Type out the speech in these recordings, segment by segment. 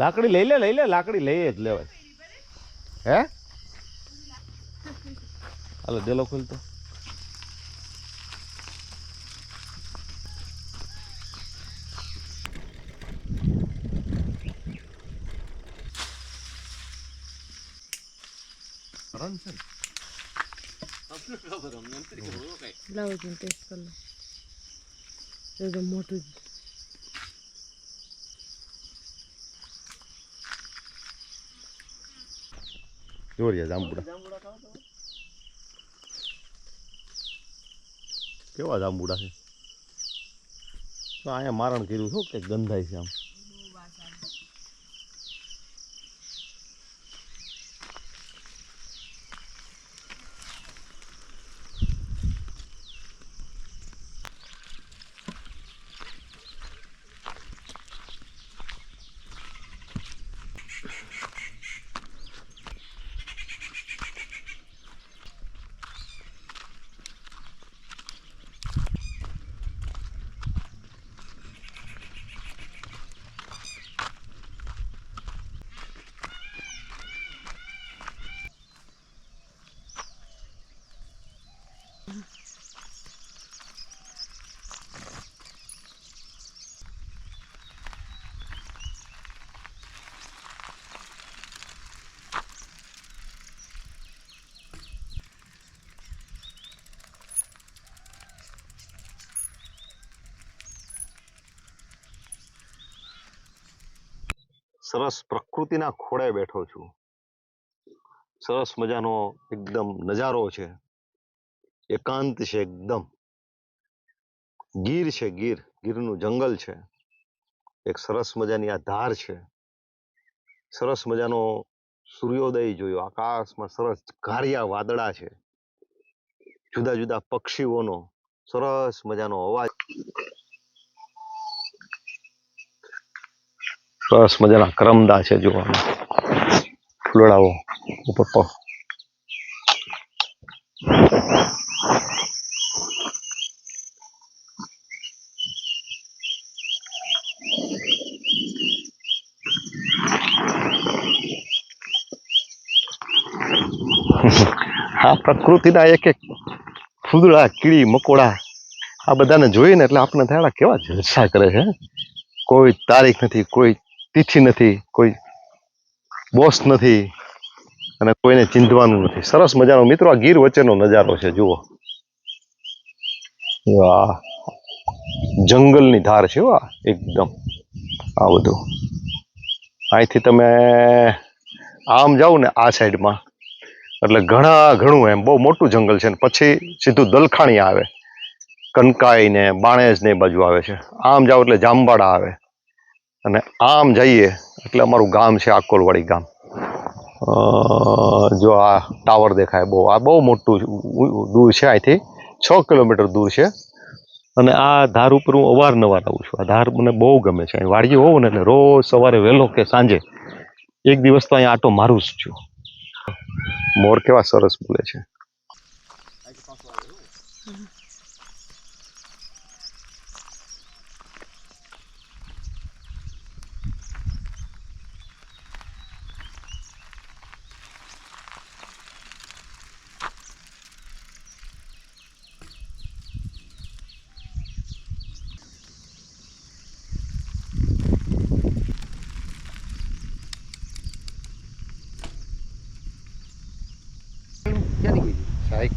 લાકડી લઈ લે લઈ લે, લાકડી લઈએ જ લેવાય. હે? હાલો, ડેલો ખોલતો? લાવો ટેસ્ટ કરી લો મોટું જ જોરિયા જાંબુડા કેવા જાંબુડા છે? અહીંયા મારણ કર્યું શું કે ગંધાય છે આમ. સરસ પ્રકૃતિના ખોળે બેઠો છું. સરસ મજાનો એકદમ નજારો છે. એકાંત છે એકદમ. ગીર છે ગીર, ગીરનું જંગલ છે. એક સરસ મજાની આ ધાર છે. સરસ મજાનો સૂર્યોદય જોયો. આકાશમાં સરસ ઘારિયા વાદળા છે. જુદા જુદા પક્ષીઓનો સરસ મજાનો અવાજ સરસ મજાના કરમદા છે જોવાનું ફૂલડાઓ ઉપર પર આ પ્રકૃતિના એક એક ફૂદડા, કીડી, મકોડા, આ બધાને જોઈને એટલે આપણે થાય કેવા જલસા કરે છે કોઈ તારીખ નથી, કોઈ તિથિ નથી, કોઈ બોસ નથી અને કોઈને ચિંધવાનું નથી. સરસ મજાનો મિત્રો, આ ગીર વચ્ચેનો નજારો છે, જુઓ. વાહ. જંગલની ધાર છે, હો એકદમ. આ બધું. અહીંથી તમે આમ જાઓ ને આ સાઈડમાં. એટલે ઘણા ઘણું એમ, બહુ મોટું જંગલ છે ને, પછી સીધું દલખાણી આવે. કનકાઈ ને બાણેજ ને એ બાજુ આવે છે. આમ જાઓ એટલે જામવાડા આવે. અને આમ જઈએ, એટલે અમારું ગામ છે આકોલવાડી ગામ. જો આ ટાવર દેખાય બહુ, આ બહુ મોટું દૂર છે અહીંથી, છ કિલોમીટર દૂર છે. અને આ ધાર ઉપર હું અવારનવાર આવું છું. આ ધાર મને બહુ ગમે છે. અહીં વાડીએ હોઉં ને એટલે રોજ સવારે વહેલો કે સાંજે એક દિવસ તો અહીંયા આટો મારું જ છું. મોર કેવા સરસ બોલે છે.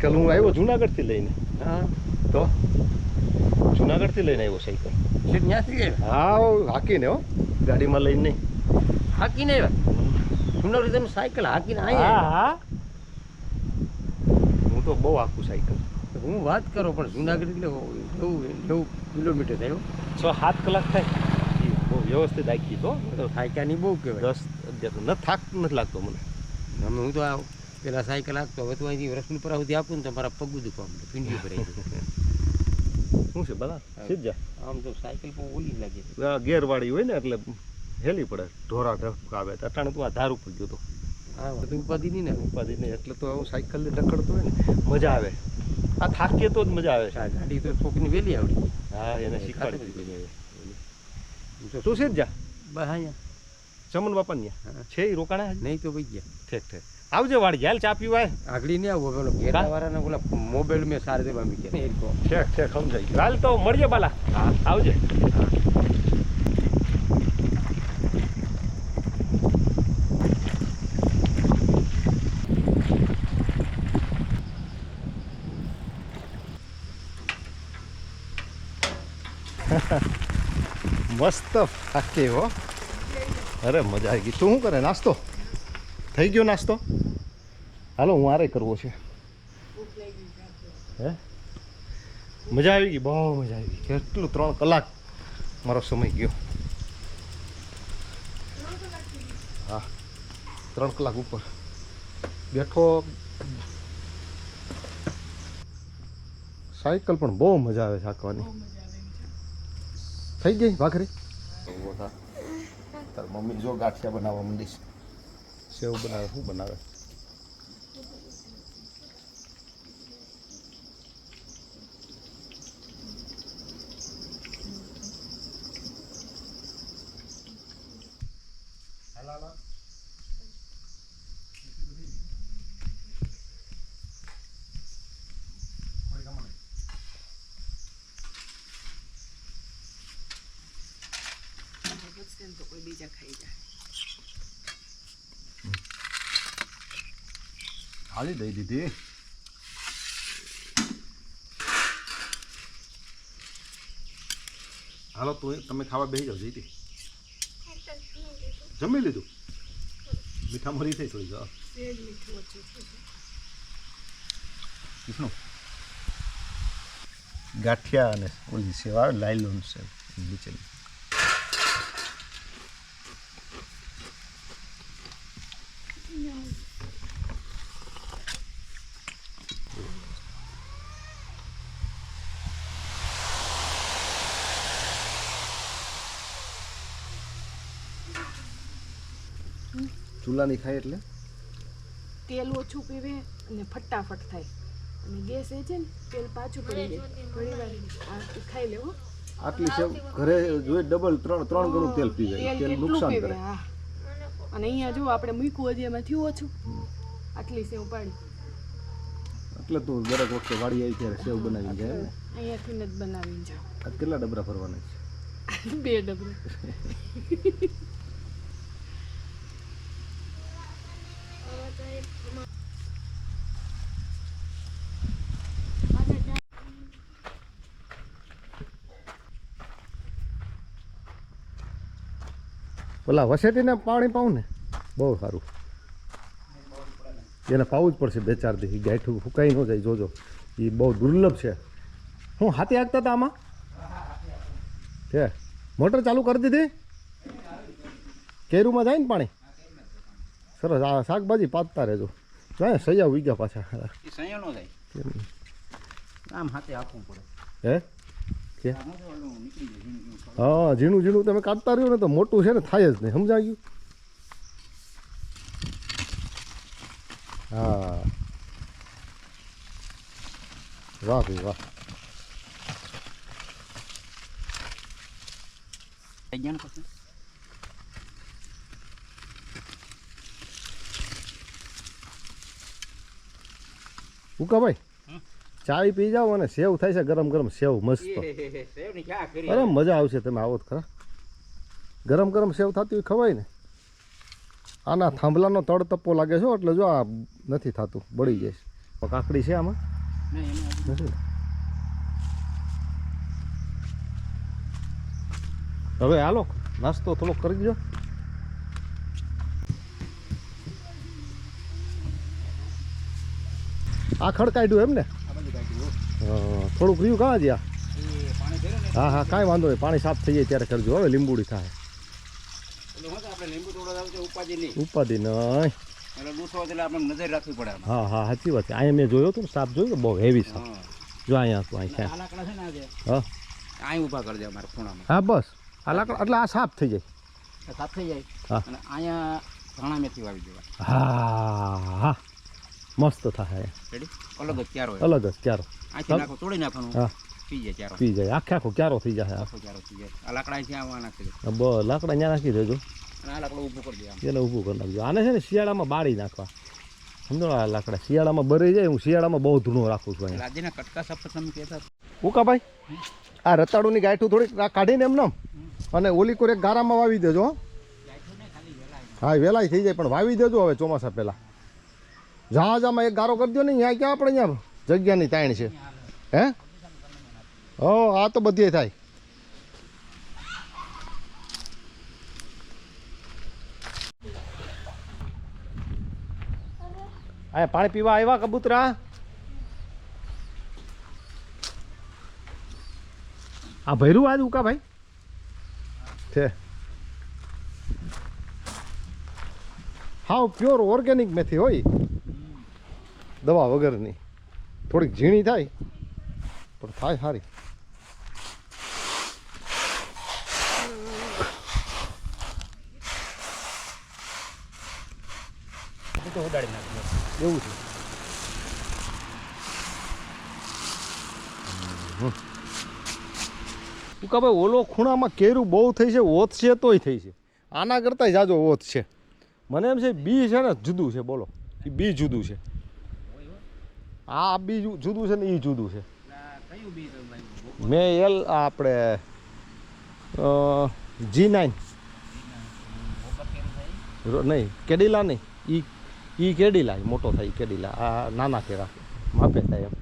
સાયકલ હું આવ્યો જુનાગઢથી લઈને. હા. તો? જુનાગઢથી લઈને આવ્યો સાયકલ. હા હાકીને હો. ગાડીમાં લઈને. નહીં હાકીને આવ્યા? જુનાગઢ તમે સાયકલ હાકીને આવ્યા હા હું. તો બહુ હાકું સાયકલ. હું વાત કરો પણ જુનાગઢ એટલે નવું નવું કિલોમીટર થયો છ સાત કલાક થાય. બહુ વ્યવસ્થિત આખી તો. થાક્યા નહીં બહુ કહેવાય. દસ ન થાક નથી લાગતો મને. અમે હું તો આ પેલા સાયકલ આપતો હવે તો અહીંથી રસમી પર સુધી આપું ને તો મારા પગ દુખવા માંડે પીંડી પર શું છે બધા સીધા આમ તો સાયકલ પણ ઓલી લાગે ગેરવાળી હોય ને એટલે હેલી પડે ઢોરા ઢકાવે અટાણે તું આ ધાર ઉપર ગયો તો. હા ઉપાધિ નહીં ને. ઉપાધિ નહીં એટલે તો હું સાયકલ ઢકડતો હોય ને મજા આવે. આ થાકીએ તો જ મજા આવે. ગાડી તો છોકરીને વેલી આવડી. હા એને શીખવાડી તો સીધ જા. બસ અહીંયા. ચમન બાપા ને. છે એ રોકાણા નહીં તો ભાઈ ગયા. ઠેક ઠીક આવજે વાળી હાલ ચા પીવાય આગળ નહીં આવું પેલો ઘેરાવાળાને ઓલા મોબાઈલ મેં સારી રીતે બાંધી ને એક છે ઠેક ઠેક સમજાઈ ગયું. હાલ તો મળીએ બાલા. હા. આવજે. મસ્ત ફાકે હો. અરે મજા આવી ગઈ. તું શું કરે? નાસ્તો? થઈ ગયો નાસ્તો? હાલો, હું આરે કરવો છે. હે? મજા આવી ગઈ? બહુ મજા આવી ગઈ. કેટલું, ત્રણ કલાક મારો સમય ગયો. હા, ત્રણ કલાક ઉપર. બેઠો. સાયકલ પણ બહુ મજા આવે હાંકવાની. થઈ ગઈ ભાખરી? તાર મમ્મી જો ગાંઠિયા બનાવવા માંડીશ. સેવ બનાવે શું બનાવે તો કોઈ બીજા ખાઈ જાય હાલી દઈ દીધી હાલો તું તમે ખાવા બેસી જાઓ જઈતી જમી લીધું મીઠા મરી થઈ થોડી જાઓ વિષ્ણુ ગાંઠિયા અને ઓલી સેવા લાયલોન છે નીચેની ચૂલાની ખાય એટલે? તેલ ઓછું પીવે અને ફટાફટ થાય. અને ગેસ એ છે ને તેલ પાછું પડી જાય. ઘણી વાર ખાઈ લેવો આટલી સેવ ઘરે જોઈએ ડબલ ત્રણ ત્રણ ગણું તેલ પીવે તેલ નુકસાન કરે. અને અહીંયા જો આપણે મૂક્યું હજી એમાં થયું ઓછું. આટલી સેવ પાડી. એટલે તું દરેક વખતે વાડી આવી ત્યારે સેવ બનાવી જાય ને? અહીંયાથી જ બનાવીને જાવ કેટલા ડબરા ભરવાના છે? બે ડબરા. ઓલા વસેટીને પાણી પાઉં ને? બહુ સારું. એને પાવું જ પડશે બે ચાર દી. ગાંઠું ફૂંકાઈ ન જાય જોજો. એ બહુ દુર્લભ છે. હું હાથે હાંકતા હતા આમાં? છે મોટર ચાલુ કરી દીધી? કેરુમાં જાય ને પાણી? સરસ આ શાકભાજી પાતતા રહેજો. જાય સૈયા ઉગ્યા પાછા. એ સૈયા નો જાય? આમ હાથે આપવું પડે. હે? કે? નીકળી જાય. હા, ઝીણું ઝીણું તમે કાઢતા રહ્યો ને તો મોટું છે ને, થાય જ નહીં. સમજાય? ગયું હા. વાહ ભાઈ, વાહ. ઉકા ગયા ચાય પી જાઓ અને સેવ થાય છે ગરમ ગરમ સેવ મસ્ત. અરે મજા આવશે તમે આવો તો ખરા. ગરમ ગરમ સેવ થતી હોય ખવાય ને. આના થાંભલાનો તળ તપ્પો લાગે છે એટલે જો આ નથી થતું બળી જાય છે. કાકડી છે આમાં. નથી. હવે હાલો નાસ્તો થોડોક કરી દો આ ખડ કાઢ્યું એમ ને? થોડુંક રહ્યું કાં જ આ? એ પાણી ભર્યું ને હા હા કાંઈ વાંધો નહીં. પાણી સાફ થઈ જાય ત્યારે કરજો. હવે લીંબુડી થાય. તો ઉપાધિ નહીં નજર રાખવી પડે હા હા સાચી વાત છે. અહીંયા મેં જોયો ને સાપ જોયો બહુ હેવી સાપ. જો અહીંયા હતું અહીંયા અહીં ઊભા કરી દે અમારે ખૂણામાં. હા બસ. આ લાકડા એટલે આ સાફ થઈ જાય. સાફ થઈ જાય? હા. અને અહીંયા ધાણા મેથી વાવી દેવા. હા હા. મસ્ત થાય. અલગ જ ક્યારો અલગ જ ક્યારો. અહીંથી નાખો તોડી નાખવાનું. હા. પી જાય ક્યારો. પી જાય. આખે આખો ક્યારો થઈ જાય આખો ક્યારો થઈ જાય. આ લાકડા અહીંથી આવા નાખી બ લાકડા ત્યાં નાખી દેજો. આ લાકડું ઊભું કરી દે એને ઊભું કરી નાખજો. આને છે ને શિયાળામાં બાળી નાખવા. સમજો આ લાકડા. શિયાળામાં બરી જાય હું શિયાળામાં બહુ ધૂણો રાખું છું અહીંયા. રાજ્યના કટકા સફર તમે કહેતા ઉકાભાઈ આ રતાળુની ગાયઠું થોડીક કાઢીને એમ નામ. અને ઓલી કોર એક ગારામાં વાવી દેજો હો. હા વેલાય થઈ જાય પણ વાવી દેજો હવે ચોમાસા પહેલા. જહાજામાં એક ગારો કરી દો ને અહીંયા ક્યાં આપણે અહીંયા જગ્યાની તાણ છે. હે? હો આ તો બધે થાય. આ પાણી પીવા આવ્યા કબૂતરા? આ ભૈરું આજ ઉકા ભાઈ? છે. હાવ પ્યોર ઓર્ગેનિક મેથી હોય. દવા વગરની. થોડીક ઝીણી થાય પણ થાય સારી એવું છે. ભાઈ ઓલો ખૂણામાં કેરું બહુ થઈ છે ઓથ છે તોય થઈ છે. આના કરતાંય જાજો ઓથ છે. મને એમ છે બી છે ને જુદું છે બોલો. એ બી જુદું છે. આ બી જુદું છે ને એ જુદું છે. મેં એલ આ આપણે જી નાઇન. નહીં કેડીલા નહીં. એ એ કેડીલા મોટો થાય કેડીલા. આ નાના કેરા માપે થાય એમ.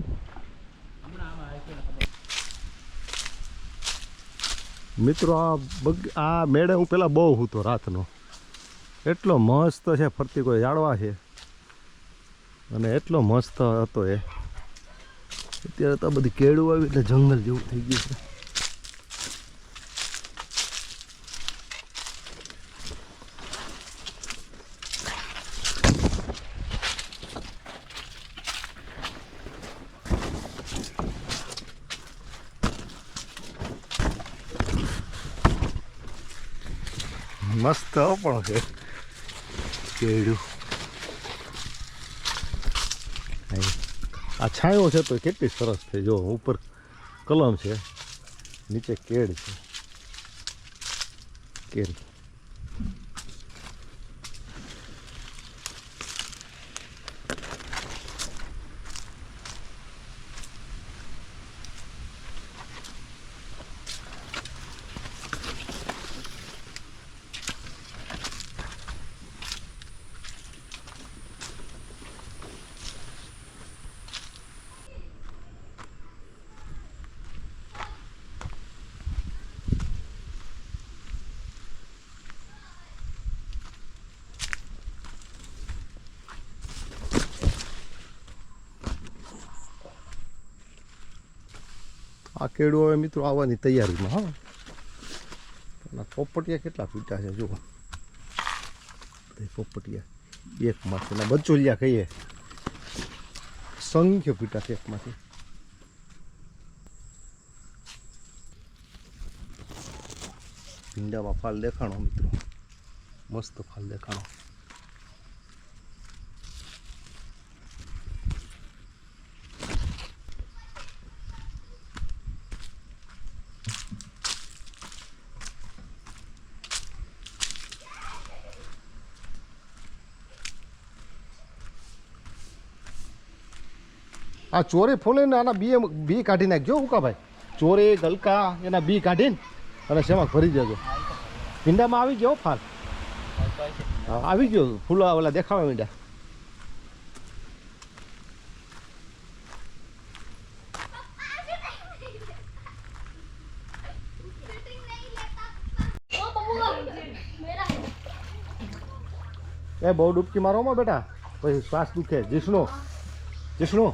મિત્રો આ બગ આ મેળે હું પહેલાં બહુ હતો રાતનો. એટલો મસ્ત છે ફરતી કોઈ જાળવા છે. અને એટલો મસ્ત હતો એ. અત્યારે તો બધી કેળું આવી એટલે જંગલ જેવું થઈ ગયું છે. મસ્ત પણ છે. કેળું. આ છાંયો છે તો કેટલી સરસ છે. જો ઉપર કલમ છે, નીચે કેળ છે. કેળ. આ કેળું હવે મિત્રો આવવાની તૈયારીમાં, હા. પોપટિયા કેટલા ફૂટા છે, જુઓ. પોપટિયા એકમાંથી ના બચોલિયા કહીએ. સંખ્ય ફૂટા છે એકમાંથી. ભીંડામાં ફાલ દેખાણો મિત્રો. મસ્ત ફાલ દેખાણો. આ ચોરે ફોલીને આના બી બી કાઢી નાખજો ઉકાભાઈ. ચોરે, ગલકા, એના બી કાઢીને અને શેમાં ભરી જજો ભીંડામાં આવી ગયો ફાલ. આવી ગયો. ફૂલા ઓલા દેખાવા મીંડા એ બહુ ડૂબકી મારો બેટા. પછી શ્વાસ દુખે. જીષ્ણુ. જીષ્ણુ.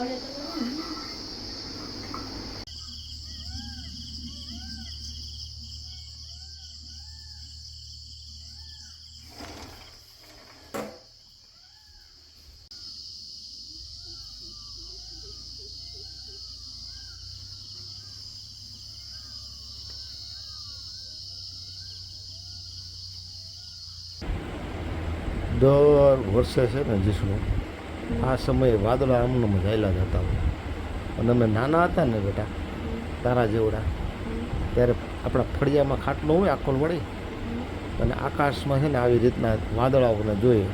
દર વર્ષે છે ને જીષ્ણુ આ સમયે વાદળા આમનામ ચાલ્યા જતા હોય અને અમે નાના હતા ને બેટા તારા જેવડા. ત્યારે આપણા ફળિયામાં ખાટલો હોય આખો વળી. અને આકાશમાં છે ને આવી રીતના વાદળાઓને જોઈએ.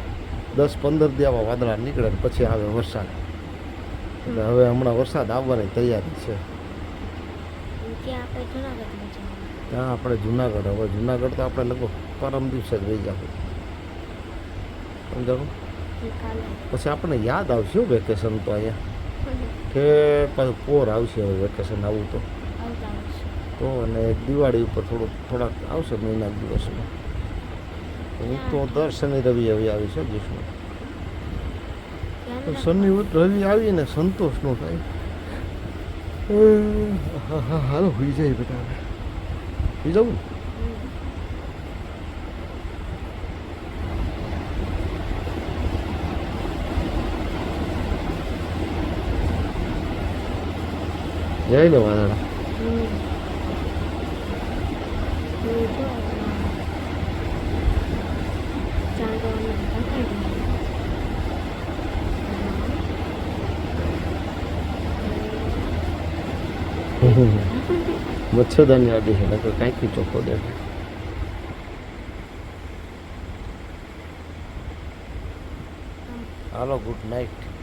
દસ પંદર દી આવા વાદળા નીકળે ને પછી આવે વરસાદ. એટલે હવે હમણાં વરસાદ આવવાની તૈયારી છે. ત્યાં આપણે જુનાગઢ હવે જુનાગઢ તો આપણે લગભગ પરમ દિવસે જ વહી જાવ. સમજાવું પછી આપણને યાદ આવશે વેકેશન તો અહીંયા. કે પાછું કોર આવશે હવે વેકેશન આવું તો. તો અને દિવાળી ઉપર થોડુંક થોડાક આવશે મહિના દિવસમાં. હું તો દર શનિ રવિ હવે આવી છે જીસમાં તો શનિ રવિ આવીને સંતોષ નો થાય. હા હા હાલો હોઈ જાય બેટા હોઈ જવું જય ને વાદળા. મચ્છરદાની આડી છે નકર કાંઈક ચોખ્ખો દેખાય. હાલો ગુડ નાઇટ